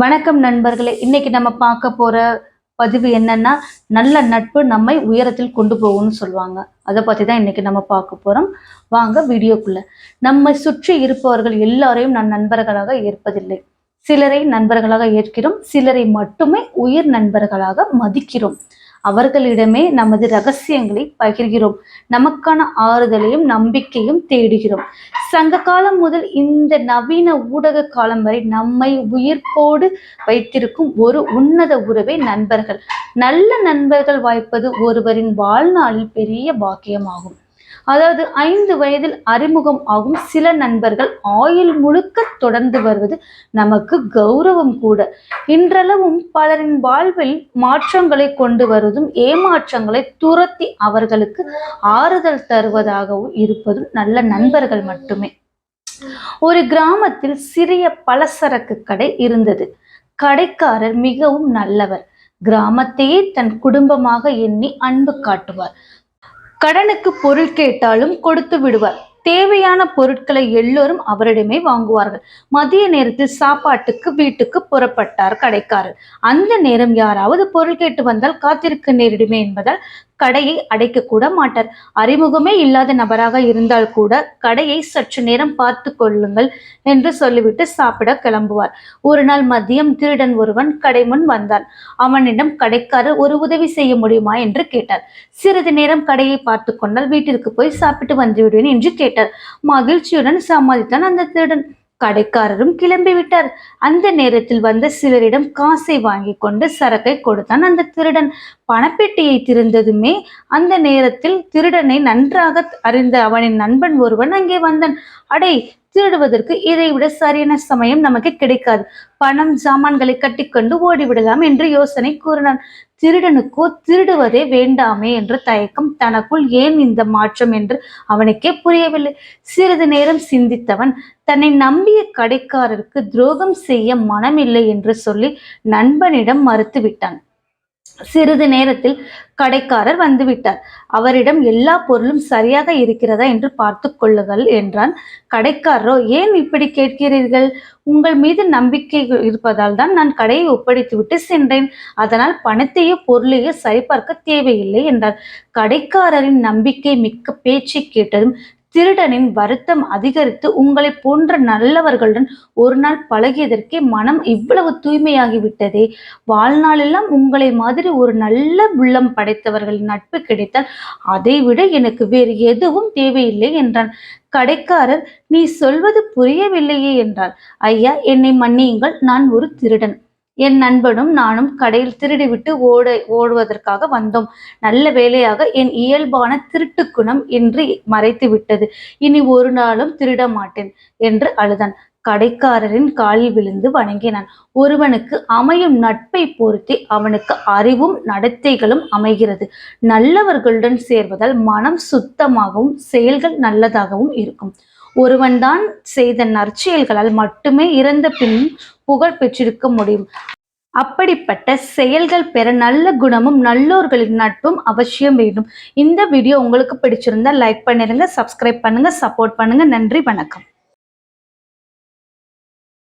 வணக்கம் நண்பர்களே. இன்னைக்கு நம்ம பார்க்க போற பதிவு என்னன்னா நல்ல நட்பு நம்மை உயரத்தில் கொண்டு போகும்னு சொல்லுவாங்க. அதை பற்றி தான் இன்னைக்கு நம்ம பார்க்க போறோம். வாங்க வீடியோக்குள்ள. நம்மை சுற்றி இருப்பவர்கள் எல்லாரையும் நான் நண்பர்களாக ஏற்பதில்லை. சிலரை நண்பர்களாக ஏற்கிறோம் சிலரை மட்டுமே உயிர் நண்பர்களாக மதிக்கிறோம். அவர்களிடமே நமது ரகசியங்களை பகிர்கிறோம். நமக்கான ஆறுதலையும் நம்பிக்கையும் தேடுகிறோம். சங்க காலம் முதல் இந்த நவீன ஊடக காலம் வரை நம்மை உயிர்ப்போடு வைத்திருக்கும் ஒரு உன்னத உறவே நண்பர்கள். நல்ல நண்பர்கள் வாய்ப்பது ஒருவரின் வாழ்நாளில் பெரிய பாக்கியமாகும். அதாவது ஐந்து வயதில் அறிமுகம் ஆகும் சில நண்பர்கள் ஆயுள் முழுக்க தொடர்ந்து வருவது நமக்கு கௌரவம் கூட. இன்றளவும் பலரின் வாழ்வில் மாற்றங்களை கொண்டு வருவதும் ஏமாற்றங்களை துரத்தி அவர்களுக்கு ஆறுதல் தருவதாகவும் இருப்பதும் நல்ல நண்பர்கள் மட்டுமே. ஒரு கிராமத்தில் சிறிய பலசரக்கு கடை இருந்தது. கடைக்காரர் மிகவும் நல்லவர். கிராமத்தையே தன் குடும்பமாக எண்ணி அன்பு காட்டுவார். கடனுக்கு பொருள் கேட்டாலும் கொடுத்து விடுவார். தேவையான பொருட்களை எல்லோரும் அவரிடமே வாங்குவார்கள். மதிய நேரத்தில் சாப்பாட்டுக்கு வீட்டுக்கு புறப்பட்டார் கடைக்காரர். அந்த நேரம் யாராவது பொருள் கேட்டு வந்தால் காத்திருக்க நேரிடுமே என்பதால் கடையை அடைக்க கூட மாட்டார். அறிமுகமே இல்லாத நபராக இருந்தால் கூட கடையை சற்று நேரம் பார்த்து கொள்ளுங்கள் என்று சொல்லிவிட்டு சாப்பிட கிளம்புவார். ஒரு நாள் மதியம் திருடன் ஒருவன் கடை முன் வந்தான். அவனிடம் கடைக்காரர் ஒரு உதவி செய்ய முடியுமா? என்று கேட்டார். சிறிது நேரம் கடையை பார்த்து கொண்டால் வீட்டிற்கு போய் சாப்பிட்டு வந்துவிடுவேன் என்று கேட்டார். மகிழ்ச்சியுடன் சமாளித்தான் அந்த திருடன். கடைக்காரரும் கிளம்பி விட்டார் அந்த நேரத்தில் வந்த சிலரிடம் காசை வாங்கி கொண்டு சரக்கை கொடுத்தான் அந்த திருடன். பணப்பெட்டியை திறந்ததுமே அந்த நேரத்தில் திருடனை நன்றாக அறிந்த அவனின் நண்பன் ஒருவன் அங்கே வந்தான். அடே திருடுவதற்கு இதை விட சரியான சமயம் நமக்கு கிடைக்காது. பணம் சாமான்களை கட்டிக்கொண்டு ஓடிவிடலாம் என்று யோசனை கூறினான். திருடனுக்கோ திருடுவதே வேண்டாமே என்ற தயக்கம் தனக்குள் ஏன் இந்த மாற்றம் என்று அவனுக்கே புரியவில்லை. சிறிது நேரம் சிந்தித்தவன் தன்னை நம்பிய கடைக்காரருக்கு துரோகம் செய்ய மனமில்லை என்று சொல்லி நண்பனிடம் மறுத்துவிட்டான். சிறிது நேரத்தில் கடைக்காரர் வந்துவிட்டார். அவரிடம் எல்லா பொருளும் சரியாக இருக்கிறதா என்று பார்த்து கொள்ளுங்கள் என்றான். கடைக்காரரோ ஏன் இப்படி கேட்கிறீர்கள்? உங்கள் மீது நம்பிக்கை இருப்பதால் தான் நான் கடையை ஒப்படைத்துவிட்டு சென்றேன். அதனால் பணத்தையோ பொருளையோ சரிபார்க்க தேவையில்லை என்றார். கடைக்காரரின் நம்பிக்கை மிக்க பேச்சை கேட்டதும் திருடனின் வருத்தம் அதிகரித்து உங்களை போன்ற நல்லவர்களுடன் ஒரு நாள் பழகியதற்கே மனம் இவ்வளவு தூய்மையாகிவிட்டதே. வாழ்நாளெல்லாம் உங்களை மாதிரி ஒரு நல்ல உள்ளம் படைத்தவர்களின் நட்பு கிடைத்தால் அதைவிட எனக்கு வேறு எதுவும் தேவையில்லை என்றான். கடைக்காரர் நீ சொல்வது புரியவில்லையே என்றார். ஐயா என்னை மன்னியுங்கள் நான் ஒரு திருடன். என் நண்பனும் நானும் கடையில் திருடிவிட்டு ஓட ஓடுவதற்காக வந்தோம். நல்ல வேலையாக என் இயல்பான திருட்டு குணம் என்று மறைத்து விட்டது இனி ஒரு நாளும் திருட மாட்டேன் என்று அழுதான். கடைக்காரரின் காலில் விழுந்து வணங்கினான். ஒருவனுக்கு அமையும் நட்பை பொறுத்தே அவனுக்கு அறிவும் நடத்தைகளும் அமைகிறது. நல்லவர்களுடன் சேர்வதால் மனம் சுத்தமாகவும் செயல்கள் நல்லதாகவும் இருக்கும். ஒருவன்தான் செய்த நற்செயல்களால் மட்டுமே இறந்த பின் புகழ் பெற்றிருக்க முடியும். அப்படிப்பட்ட செயல்கள் பெற நல்ல குணமும் நல்லோர்களின் நட்பும் அவசியம் வேண்டும். இந்த வீடியோ உங்களுக்கு பிடிச்சிருந்தா லைக் பண்ணிருங்க சப்ஸ்கிரைப் பண்ணுங்க சப்போர்ட் பண்ணுங்க. நன்றி வணக்கம்.